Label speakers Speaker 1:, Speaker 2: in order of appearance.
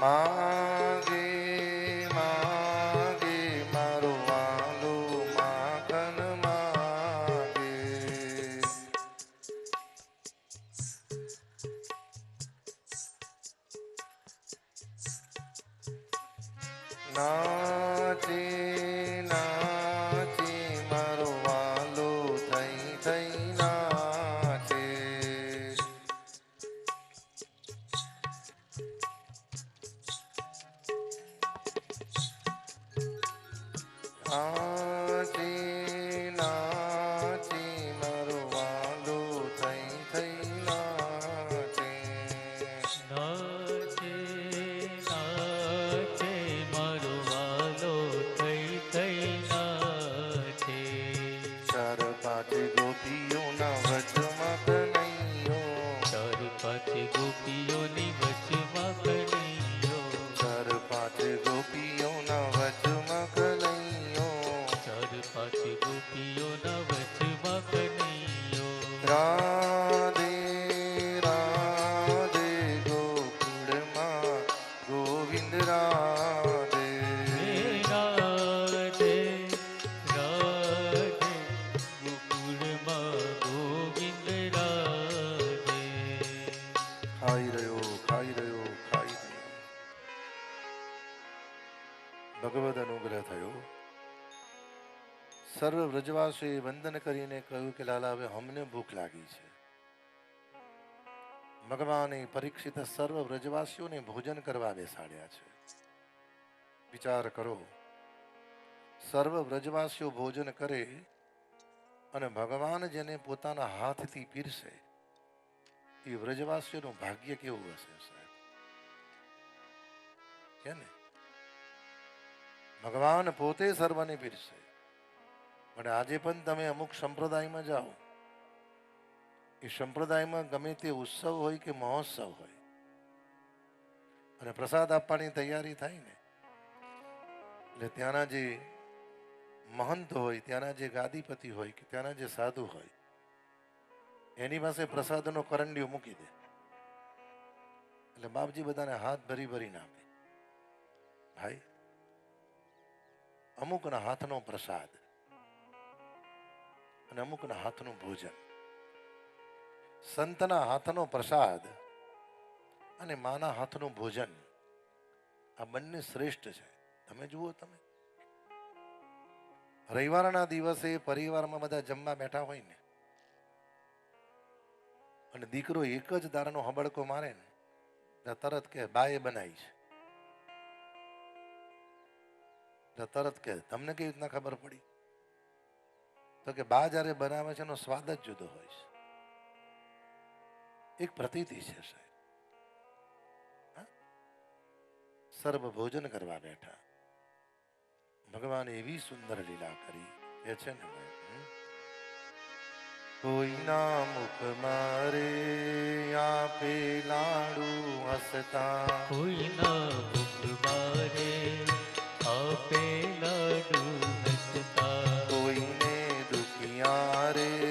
Speaker 1: માગે માગે મારો વાલો માખન માગે. નાચે નાચે ખાઈ રહ્યો ખાઈ ભગવદ અનુગ્રહ થયો સર્વ વ્રજવાસીઓએ વંદન કરીને કહ્યું કે લાલા હવે અમને ભૂખ લાગી છે ભગવાને પરીક્ષિત સર્વ વ્રજવાસીઓને ભોજન કરવા બેસાડ્યા છે વિચાર કરો સર્વ વ્રજવાસીઓ ભોજન કરે અને ભગવાન જેને પોતાના હાથથી પીરસે એ વ્રજવાસીઓનું ભાગ્ય કેવું હશે, સાહેબ? કે ને? ભગવાન પોતે સર્વને પીરશે પણ આજે પણ તમે અમુક સંપ્રદાયમાં જાઓ. એ સંપ્રદાયમાં ગમે તે ઉત્સવ હોય કે મહોત્સવ હોય. અને પ્રસાદ આપવાની તૈયારી થાય ને, એટલે ત્યાંના જે મહંત હોય, ત્યાંના જે ગાદીપતિ હોય કે ત્યાંના જે સાધુ હોય એની પાસે પ્રસાદનો કરંડિયો મૂકી દે. એટલે બાપજી બધાને હાથ ભરી ભરીને આપે. ભાઈ, અમુકના હાથનો પ્રસાદ અને અમુકના હાથનું ભોજન. સંતના હાથનો પ્રસાદ અને માના હાથનું ભોજન. આ બંને શ્રેષ્ઠ છે. તમે જુઓ તમે. રવિવારના દિવસે પરિવારમાં બધા જમવા બેઠા હોય ને અને દીકરો એક જ દારાનો હબડકો મારે ને તરત કે બાએ બનાવી છે. તરત કે તમને કેવી રીતના ખબર પડી? તો કે, બા જ્યારે બનાવે છે એનો સ્વાદ જ જુદો હોય છે. એક પ્રતીતિ છે સાહેબ? સર્વ ભોજન કરવા બેઠા. ભગવાને એવી સુંદર લીલા કરી એ છે ને ભાઈ કોઈના મુખ મારે આપે લાડુ હસતા. કોઈના મુખ મારે આપે લાડુ હસતા.
Speaker 2: કોઈને દુખિયા રે